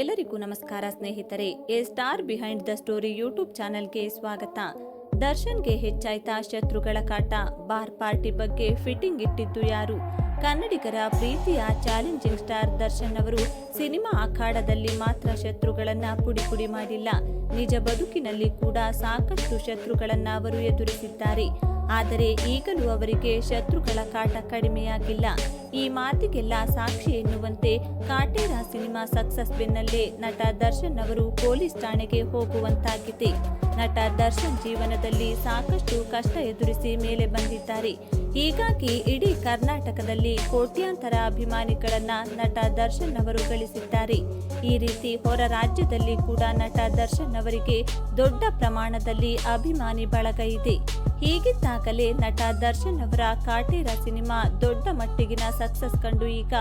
ಎಲ್ಲರಿಗೂ ನಮಸ್ಕಾರ ಸ್ನೇಹಿತರೆ, A star behind the story YouTube ಚಾನೆಲ್ಗೆ ಸ್ವಾಗತ. ದರ್ಶನ್ಗೆ ಹೆಚ್ಚಾಯ್ತಾ ಶತ್ರುಗಳ ಕಾಟ, ಬಾರ್ ಪಾರ್ಟಿ ಬಗ್ಗೆ ಫಿಟ್ಟಿಂಗ್ ಇಟ್ಟಿದ್ದು ಯಾರು? ಕನ್ನಡಿಗರ ಪ್ರೀತಿಯ ಚಾಲೆಂಜಿಂಗ್ ಸ್ಟಾರ್ ದರ್ಶನ್ ಅವರು ಸಿನಿಮಾ ಅಖಾಡದಲ್ಲಿ ಮಾತ್ರ ಶತ್ರುಗಳನ್ನ ಪುಡಿ ಪುಡಿ ಮಾಡಿಲ್ಲ. ನಿಜ ಬದುಕಿನಲ್ಲಿ ಕೂಡ ಸಾಕಷ್ಟು ಶತ್ರುಗಳನ್ನ ಅವರು ಎದುರಿಸಿದ್ದಾರೆ. ಆದರೆ ಈಗಲೂ ಅವರಿಗೆ ಶತ್ರುಗಳ ಕಾಟ ಕಡಿಮೆಯಾಗಿಲ್ಲ. ಈ ಮಾತಿಗೆಲ್ಲ ಸಾಕ್ಷಿ ಎನ್ನುವಂತೆ ಕಾಟೇರ ಸಿನಿಮಾ ಸಕ್ಸಸ್ ಬೆನ್ನಲ್ಲೇ ನಟ ದರ್ಶನ್ ಅವರು ಪೊಲೀಸ್ ಠಾಣೆಗೆ ಹೋಗುವಂತಾಗಿದೆ. ನಟ ದರ್ಶನ್ ಜೀವನದಲ್ಲಿ ಸಾಕಷ್ಟು ಕಷ್ಟ ಎದುರಿಸಿ ಮೇಲೆ ಬಂದಿದ್ದಾರೆ. ಹೀಗಾಗಿ ಇಡೀ ಕರ್ನಾಟಕದಲ್ಲಿ ಕೋಟ್ಯಾಂತರ ಅಭಿಮಾನಿಗಳನ್ನ ನಟ ದರ್ಶನ್ ಅವರು ಗಳಿಸಿದ್ದಾರೆ. ಈ ರೀತಿ ಹೊರ ರಾಜ್ಯದಲ್ಲಿ ಕೂಡ ನಟ ದರ್ಶನ್ ಅವರಿಗೆ ದೊಡ್ಡ ಪ್ರಮಾಣದಲ್ಲಿ ಅಭಿಮಾನಿ ಬಳಗ ಇದೆ. ಹೀಗಿದ್ದಾಗಲೇ ನಟ ದರ್ಶನ್ ಅವರ ಕಾಟೇರ ಸಿನಿಮಾ ದೊಡ್ಡ ಮಟ್ಟಿಗಿನ ಸಕ್ಸಸ್ ಕಂಡು ಈಗ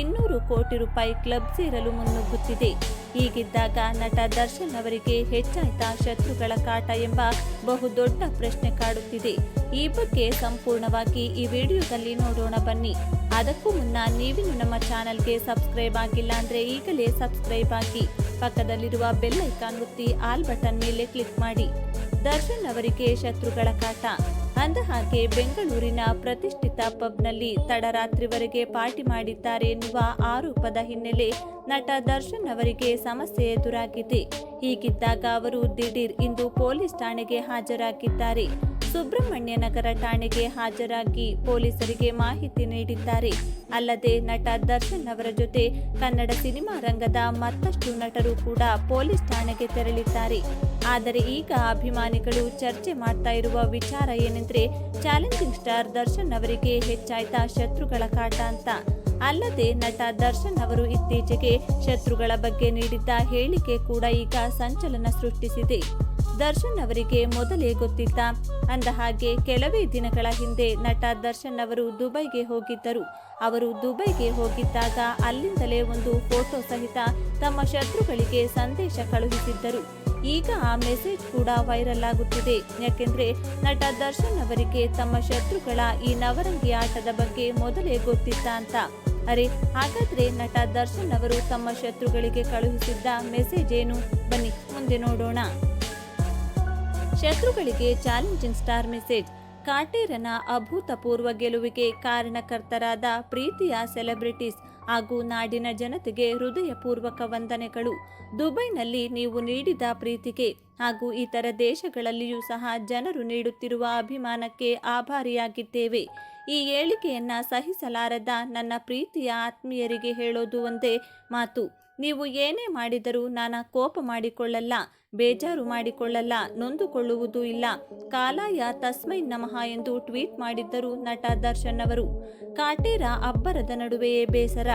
ಇನ್ನೂರು ಕೋಟಿ ರೂಪಾಯಿ ಕ್ಲಬ್ ಸೇರಲು ಮುನ್ನುಗ್ಗುತ್ತಿದೆ. ಹೀಗಿದ್ದಾಗ ನಟ ದರ್ಶನ್ ಅವರಿಗೆ ಹೆಚ್ಚಾಯ್ತ ಶತ್ರುಗಳ ಕಾಟ ಎಂಬ ಬಹುದೊಡ್ಡ ಪ್ರಶ್ನೆ ಕಾಡುತ್ತಿದೆ. ಈ ಬಗ್ಗೆ ಸಂಪೂರ್ಣವಾಗಿ ಈ ವಿಡಿಯೋದಲ್ಲಿ ನೋಡೋಣ ಬನ್ನಿ. ಅದಕ್ಕೂ ಮುನ್ನ ನೀವಿನ್ನು ನಮ್ಮ ಚಾನೆಲ್ಗೆ ಸಬ್ಸ್ಕ್ರೈಬ್ ಆಗಿಲ್ಲ ಅಂದ್ರೆ ಈಗಲೇ ಸಬ್ಸ್ಕ್ರೈಬ್ ಆಗಿ. ಪಕ್ಕದಲ್ಲಿರುವ ಬೆಲ್ ಐಕಾನ್ ಒತ್ತಿ ಆಲ್ ಬಟನ್ ಮೇಲೆ ಕ್ಲಿಕ್ ಮಾಡಿ. ದರ್ಶನ್ ಅವರಿಗೆ ಶತ್ರುಗಳ ಕಾಟ. ಅಂದ ಹಾಗೆ ಬೆಂಗಳೂರಿನ ಪ್ರತಿಷ್ಠಿತ ಪಬ್ನಲ್ಲಿ ತಡರಾತ್ರಿವರೆಗೆ ಪಾರ್ಟಿ ಮಾಡಿದ್ದಾರೆ ಎನ್ನುವ ಆರೋಪದ ಹಿನ್ನೆಲೆ ನಟ ದರ್ಶನ್ ಅವರಿಗೆ ಸಮಸ್ಯೆ ಎದುರಾಗಿದೆ. ಹೀಗಿದ್ದಾಗ ಅವರು ದಿಢೀರ್ ಇಂದು ಪೊಲೀಸ್ ಠಾಣೆಗೆ ಹಾಜರಾಗಿದ್ದಾರೆ. ಸುಬ್ರಹ್ಮಣ್ಯ ನಗರ ಠಾಣೆಗೆ ಹಾಜರಾಗಿ ಪೊಲೀಸರಿಗೆ ಮಾಹಿತಿ ನೀಡಿದ್ದಾರೆ. ಅಲ್ಲದೆ ನಟ ದರ್ಶನ್ ಅವರ ಜೊತೆ ಕನ್ನಡ ಸಿನಿಮಾ ರಂಗದ ಮತ್ತಷ್ಟು ನಟರು ಕೂಡ ಪೊಲೀಸ್ ಠಾಣೆಗೆ ತೆರಳಿದ್ದಾರೆ. ಆದರೆ ಈಗ ಅಭಿಮಾನಿಗಳು ಚರ್ಚೆ ಮಾಡ್ತಾ ಇರುವ ವಿಚಾರ ಏನೆಂದ್ರೆ ಚಾಲೆಂಜಿಂಗ್ ಸ್ಟಾರ್ ದರ್ಶನ್ ಅವರಿಗೆ ಹೆಚ್ಚಾಯ್ತಾ ಶತ್ರುಗಳ ಕಾಟ ಅಂತ. ಅಲ್ಲದೆ ನಟ ದರ್ಶನ್ ಅವರು ಇತ್ತೀಚೆಗೆ ಶತ್ರುಗಳ ಬಗ್ಗೆ ನೀಡಿದ್ದ ಹೇಳಿಕೆ ಕೂಡ ಈಗ ಸಂಚಲನ ಸೃಷ್ಟಿಸಿದೆ. ದರ್ಶನ್ ಅವರಿಗೆ ಮೊದಲೇ ಗೊತ್ತಿದ್ದ ಅಂದಹಾಗೆ ಕೆಲವೇ ದಿನಗಳ ಹಿಂದೆ ನಟ ದರ್ಶನ್ ಅವರು ದುಬೈಗೆ ಹೋಗಿದ್ದರು. ಅವರು ದುಬೈಗೆ ಹೋಗಿದ್ದಾಗ ಅಲ್ಲಿಂದಲೇ ಒಂದು ಫೋಟೋ ಸಹಿತ ತಮ್ಮ ಶತ್ರುಗಳಿಗೆ ಸಂದೇಶ ಕಳುಹಿಸಿದ್ದರು. ಈಗ ಆ ಮೆಸೇಜ್ ಕೂಡ ವೈರಲ್ ಆಗುತ್ತಿದೆ. ಯಾಕೆಂದ್ರೆ ನಟ ದರ್ಶನ್ ಅವರಿಗೆ ತಮ್ಮ ಶತ್ರುಗಳ ಈ ನವರಂಗಿ ಆಟದ ಬಗ್ಗೆ ಮೊದಲೇ ಗೊತ್ತಿತ್ತ ಅಂತ. ಅರೆ, ಹಾಗಾದ್ರೆ ನಟ ದರ್ಶನ್ ಅವರು ತಮ್ಮ ಶತ್ರುಗಳಿಗೆ ಕಳುಹಿಸಿದ್ದ ಮೆಸೇಜ್ ಏನು? ಬನ್ನಿ, ಮುಂದೆ ನೋಡೋಣ. ಶತ್ರುಗಳಿಗೆ ಚಾಲೆಂಜಿಂಗ್ ಸ್ಟಾರ್ ಮೆಸೇಜ್. ಕಾಟೇರನ ಅಭೂತಪೂರ್ವ ಗೆಲುವಿಗೆ ಕಾರಣಕರ್ತರಾದ ಪ್ರೀತಿಯ ಸೆಲೆಬ್ರಿಟೀಸ್ ಹಾಗೂ ನಾಡಿನ ಜನತೆಗೆ ಹೃದಯಪೂರ್ವಕ ವಂದನೆಗಳು. ದುಬೈನಲ್ಲಿ ನೀವು ನೀಡಿದ ಪ್ರೀತಿಗೆ ಹಾಗೂ ಇತರ ದೇಶಗಳಲ್ಲಿಯೂ ಸಹ ಜನರು ನೀಡುತ್ತಿರುವ ಅಭಿಮಾನಕ್ಕೆ ಆಭಾರಿಯಾಗಿದ್ದೇವೆ. ಈ ಹೇಳಿಕೆಯನ್ನ ಸಹಿಸಲಾರದ ನನ್ನ ಪ್ರೀತಿಯ ಆತ್ಮೀಯರಿಗೆ ಹೇಳೋದು ಒಂದೇ ಮಾತು. ನೀವು ಏನೇ ಮಾಡಿದರೂ ನಾನು ಕೋಪ ಮಾಡಿಕೊಳ್ಳಲ್ಲ, ಬೇಜಾರು ಮಾಡಿಕೊಳ್ಳಲ್ಲ, ನೊಂದುಕೊಳ್ಳುವುದೂ ಇಲ್ಲ. ಕಾಲಾಯ ತಸ್ಮೈ ನಮಃ ಎಂದು ಟ್ವೀಟ್ ಮಾಡಿದ್ದರು ನಟ ದರ್ಶನ್ ಅವರು. ಕಾಟೇರ ಅಬ್ಬರದ ನಡುವೆಯೇ ಬೇಸರ.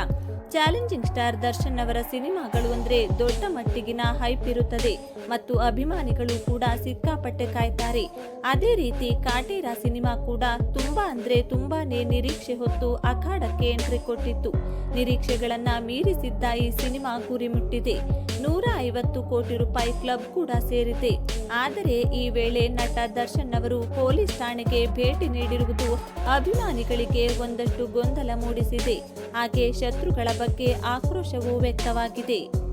ಚಾಲೆಂಜಿಂಗ್ ಸ್ಟಾರ್ ದರ್ಶನ್ ಅವರ ಸಿನಿಮಾಗಳು ಅಂದ್ರೆ ದೊಡ್ಡ ಮಟ್ಟಿಗಿನ ಹೈಪ್ ಇರುತ್ತದೆ ಮತ್ತು ಅಭಿಮಾನಿಗಳು ಕೂಡ ಸಿಕ್ಕಾಪಟ್ಟೆ ಕಾಯ್ತಾರೆ. ಅದೇ ರೀತಿ ಕಾಟೇರ ಸಿನಿಮಾ ಕೂಡ ತುಂಬಾ ಅಂದ್ರೆ ತುಂಬಾನೇ ನಿರೀಕ್ಷೆ ಹೊತ್ತು ಅಖಾಡಕ್ಕೆ ಎಂಟ್ರಿ ಕೊಟ್ಟಿತ್ತು. ನಿರೀಕ್ಷೆಗಳನ್ನ ಮೀರಿಸಿದ್ದ ಈ ಸಿನಿಮಾ ಗುರಿ ಮುಟ್ಟಿದೆ. ನೂರ ಐವತ್ತು ಕೋಟಿ ರೂಪಾಯಿ ಕ್ಲಬ್ ಕೂಡ ಸೇರಿದೆ. ಆದರೆ ಈ ವೇಳೆ ನಟ ದರ್ಶನ್ ಅವರು ಪೊಲೀಸ್ ಠಾಣೆಗೆ ಭೇಟಿ ನೀಡಿರುವುದು ಅಭಿಮಾನಿಗಳಿಗೆ ಒಂದಷ್ಟು ಗೊಂದಲ ಮೂಡಿಸಿದೆ. ಹಾಗೆ ಶತ್ರುಗಳ ಬಗ್ಗೆ ಆಕ್ರೋಶವೂ ವ್ಯಕ್ತವಾಗಿದೆ.